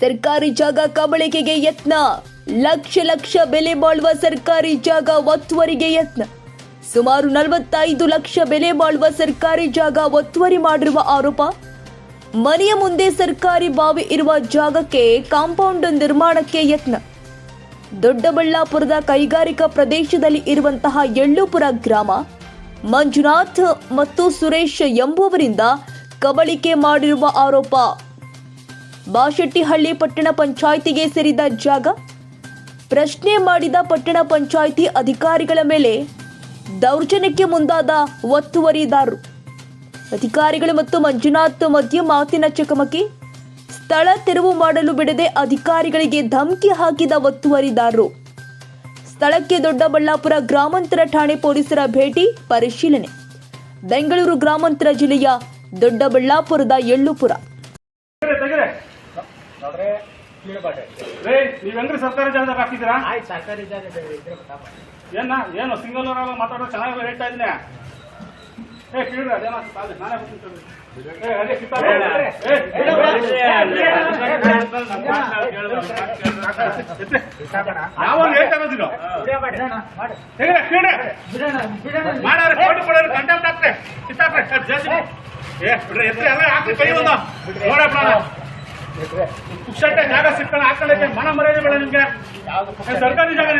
ಸರ್ಕಾರಿ ಜಾಗ ಕಬಳಿಕೆಗೆ ಯತ್ನ. ಲಕ್ಷ ಲಕ್ಷ ಬೆಲೆ ಬಾಳುವ ಸರ್ಕಾರಿ ಜಾಗ ಒತ್ತುವರಿಗೆ ಯತ್ನ. ಸುಮಾರು ನಲವತ್ತೈದು ಲಕ್ಷ ಬೆಲೆ ಬಾಳುವ ಸರ್ಕಾರಿ ಜಾಗ ಒತ್ತುವರಿ ಮಾಡಿರುವ ಆರೋಪ. ಮನೆಯ ಮುಂದೆ ಸರ್ಕಾರಿ ಬಾವಿ ಇರುವ ಜಾಗಕ್ಕೆ ಕಾಂಪೌಂಡ್ ನಿರ್ಮಾಣಕ್ಕೆ ಯತ್ನ. ದೊಡ್ಡಬಳ್ಳಾಪುರದ ಕೈಗಾರಿಕಾ ಪ್ರದೇಶದಲ್ಲಿ ಇರುವಂತಹ ಎಳ್ಳುಪುರ ಗ್ರಾಮ. ಮಂಜುನಾಥ್ ಮತ್ತು ಸುರೇಶ್ ಎಂಬುವರಿಂದ ಕಬಳಿಕೆ ಮಾಡಿರುವ ಆರೋಪ. ಬಾಶೆಟ್ಟಿಹಳ್ಳಿ ಪಟ್ಟಣ ಪಂಚಾಯಿತಿಗೆ ಸೇರಿದ ಜಾಗ? ಪ್ರಶ್ನೆ ಮಾಡಿದ ಪಟ್ಟಣ ಪಂಚಾಯಿತಿ ಅಧಿಕಾರಿಗಳ ಮೇಲೆ ದೌರ್ಜನ್ಯಕ್ಕೆ ಮುಂದಾದ ಒತ್ತುವರಿದಾರರು. ಅಧಿಕಾರಿಗಳು ಮತ್ತು ಮಂಜುನಾಥ್ ಮಧ್ಯೆ ಮಾತಿನ ಚಕಮಕಿ, ಸ್ಥಳ ತೆರವು ಮಾಡಲು ಬಿಡದೆ ಅಧಿಕಾರಿಗಳಿಗೆ ಧಮಕಿ ಹಾಕಿದ ಒತ್ತುವರಿದಾರರು. ಸ್ಥಳಕ್ಕೆ ದೊಡ್ಡಬಳ್ಳಾಪುರ ಗ್ರಾಮಾಂತರ ಠಾಣೆ ಪೊಲೀಸರ ಭೇಟಿ ಪರಿಶೀಲನೆ. ಬೆಂಗಳೂರು ಗ್ರಾಮಾಂತರ ಜಿಲ್ಲೆಯ ದೊಡ್ಡಬಳ್ಳಾಪುರದ ತೆಗೆರೆ. ನೋಡ್ರೆ. ರೇ ನೀವ್ ಹೆಂಗ್ರಿ ಸರ್ಕಾರಿ ಜಾಗದಾಗ ಹಾಕಿದ್ದೀರಾ ಆಯ್ತು ಸರ್ಕಾರಿ ಜಾಗ ಇದ್ರೆ. ಏನ ಏನು ಸಿಂಗಲ್ ಅವರಾಗ ಮಾತಾಡೋ ಚೆನ್ನಾಗಿ ಹೇಳ್ತಾ ಇದೀನಿ ಏ ಕೇಳ್ರಿ ಅದೇನ ಸಾಲಿ, ನಾನೇ ಬರ್ತೀನಿ ಕೇಳ್ರಿ. ಏ, ಅದೇ ಕಿತ್ತಾಡ. ಬೇಡ. ಏ, ಏ, ಎತ್ತೆ. ಬಿಸಾಕೋಣ? ಯಾವಾಗ ಹೇಳ್ತಾ ಇರೋದಿಲ್ಲ ಬಿಡಬೇಡಿ. ಮಾಡು. ತೆಗೆರೆ, ಕೇಳ್ರಿ. ಬಿಡೋಣ, ಬಿಡೋಣ. ಮಾಡಾರೆ ಕೋಟಿ ಕೊಡೋರು ಕಂಟೆಂಪ್ಟ್ ಹಾಕ್ರೆ ಕಿತ್ತಾಕ್ರೆ ಅದ್ ಜಾಸ್ತಿ. ಏ ಬಿಡ್ರಿ ಎತ್ತಿ ಎಲ್ಲ ಹಾಕಿ ಕೈ ಒಂದು ನೋಡಪ್ಪ ಪುಕ್ಷಟ್ಟೆ ಜಾಗ ಸಿಕ್ಕಣ ಹಾಕೊಳ್ಳಕ್ಕೆ ಮನ ಮರ್ಯಾದೆ ಬೇಡ ನಿಮ್ಗೆ. ಸರ್ಕಾರಿ ಜಾಗ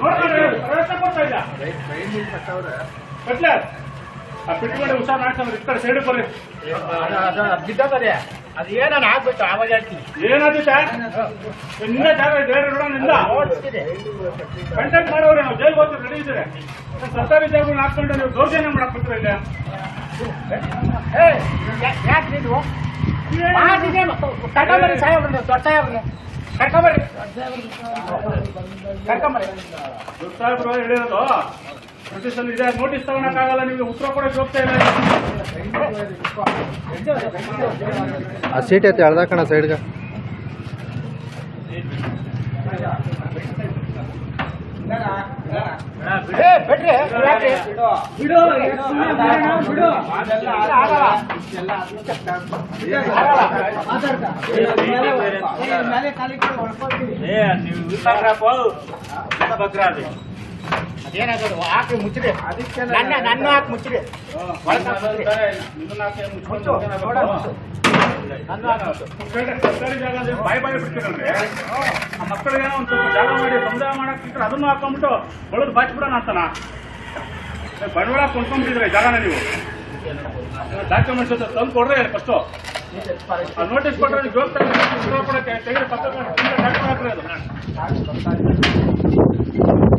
ನೋಡ್ತಾ ಇದ್ದಾರೆ. ಆ ಪಿಟ್ಟು ಮಾಡಿ ಹುಷಾರ್ ಮಾಡ್ಕೊಂಡ್ರೆ ಈ ಸೈಡ್ ಬರ್ರಿ ಅದು- ಏನಾನ ಆಗ್ಬಿಟ್ಟು ಆವಾಗ ಹೇಳ್ತೀನಿ ಏನಾದಿತ್ತ ನಿನ್ನೆ ಜಾಗ ಹೇಳ್ರಿ ನೋಡೋಣ. ಕಂಟೆಂಟ್ ಮಾಡೋರು ನಾವು ಜೈಲ್ ಹೋಗ್ತೀವಿ ರೆಡಿ ಇದ್ದೀರಿ ಸರ್ಕಾರಿ ಜಾಗಗಳನ್ನ ಹಾಕೊಂಡು ನೀವು ದೌರ್ಜನ್ಯ ಮಾಡಕ್ ಬಿಟ್ರೆ ಇಲ್ಲ ಯಾಕ್ ಸಾಹೇಬ್ರನ್ನ, ದೊಡ್ಡ ಸಾಹೇಬ್ರನ್ನ. ಕರ್ಕೊಂಬರ್ರಿ. ಕರ್ಕೊಂಬರ್ರಿ. ದೊಡ್ಡ ಸಾಹೇಬ್ರು ಹೇಳಿರೋದು ನೋಟಿಸಲ್ಲಿ ಇದೆ ನೋಟಿಸ್ ತಗೊಳಕ್ಕಾಗಲ್ಲ ನಿಮಗೆ ಉತ್ತರ ಕೊಡಕ್ಕೆ ಹೋಗ್ತಾ ಇಲ್ಲ ಆ ಸೀಟ್ ಐತೆ ಎಳ್ದಾಕಣ ಸೈಡ್ಗೆ? ಆಗಲ್ಲ. ಅದೇನಾಗೋದು ಹಾಕಿ ಮುಚ್ಚ್ರಿ ಅದಕ್ಕೆ ನನ್ನ ಒಳಗೆ. ನನ್ನ ಹಾಕಿ ಬಾಯಿ ಬಾಯಿ ಬಿಡ್ತೀರಲ್ರಿ ಆ ಮಕ್ಕಳಿಗೆ ಒಂದು ಸ್ವಲ್ಪ ಜಾಗ ಮಾಡಿ ಸಮುದಾಯ ಮಾಡಕ್ ಸಿಕ್ಕರೆ ಅದನ್ನು ಹಾಕೊಂಡ್ಬಿಟ್ಟು ಬಡದು ಬಾಚ್ಬಿಡೋಣ ಅಂತನ. ಬಂಡವಾಳ ಕೊಂಡ್ಕೊಂಡ್ಬಿಟ್ಟಿದ್ರೆ ಜಾಗನ ನೀವು. ಡಾಕ್ಯುಮೆಂಟ್ಸ್ ತಂದು ಕೊಡ್ರಿ ಫಸ್ಟು ನೋಟಿಸ್ ಕೊಟ್ಟರೆ ಕೊಡಕ್ಕೆ ತೆಗೆದು ಪಕ್ಕ ಡಾಕ್ಯುಮೆಂಟ್ ಅದು.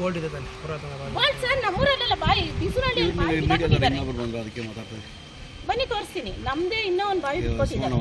ಬೋರ್ಡ್ ಇದೆ ತಾನೆ ಪುರಾತನ ಬಾವಿ. ಬಾಳ್ ಸರ್ ನಮ್ಮೂರಲ್ಲೆಲ್ಲ ಬಾಯಿ ಬಿಸಿಲಲ್ಲಿ ಬಾಯಿ ಬಿಟ್ಟಾಕ್ಬಿಟ್ಟಿದ್ದಾರೆ. ಬನ್ನಿ ತೋರಿಸ್ತೀನಿ. ನಮ್ದೇ ಇನ್ನೂ ಒಂದು ಬಾವಿ ಕೊಟ್ಟಿದ್ದಾರೆ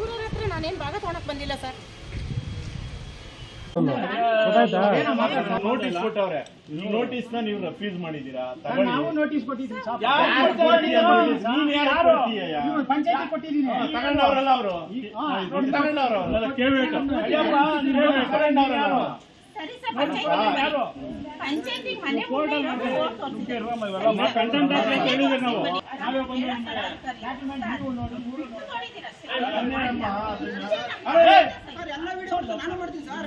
ಊರವ್ರ ಹತ್ರ ನಾನೇನ್ ಭಾಗ ತಗೊಳಕ್ ಬಂದಿಲ್ಲ ಸರ್. ನೋಟಿಸ್ ಕೊಟ್ಟವ್ರೆ. ನೋಟಿಸ್ನ ನೀವು ರಫ್ಯೂಸ್ ಮಾಡಿದೀರಾ ತಗೊಳ್ಳಿ. ನಾವು ನೋಟಿಸ್? ನೀವು ಪಂಚಾಯತಿ ಕೊಟ್ಟಿದ್ದೀನಿ. ತಗೊಂಡವ್ರಲ್ಲ ಅವರು. ಕೇಳ್ಬೇಕು. ತಗೊಂಡವ್ರಲ್ಲ ಅವರು. ಸರಿ ಸರ್ ಪಂಚಾಯತಿ ಪಂಚಾಯತಿ ಮನೆ ಮುಂದೆ ಇರೋದು ಬೋರ್ಡ್ ತೋರ್ಸಿದ್ದಾರೆ. ಕಂಟೆಂಟ್ ಅಂತ ಹೇಳಿದ್ರೆ ನಾವು ನಾವೇ ಬಂದು ನೋಡಿದ್ದೀರಾ ಸರ್? ಅರೆ, ಸರ್, ಎಲ್ಲ ವಿಡಿಯೋ ನಾನು ಮಾಡ್ತೀನಿ ಸರ್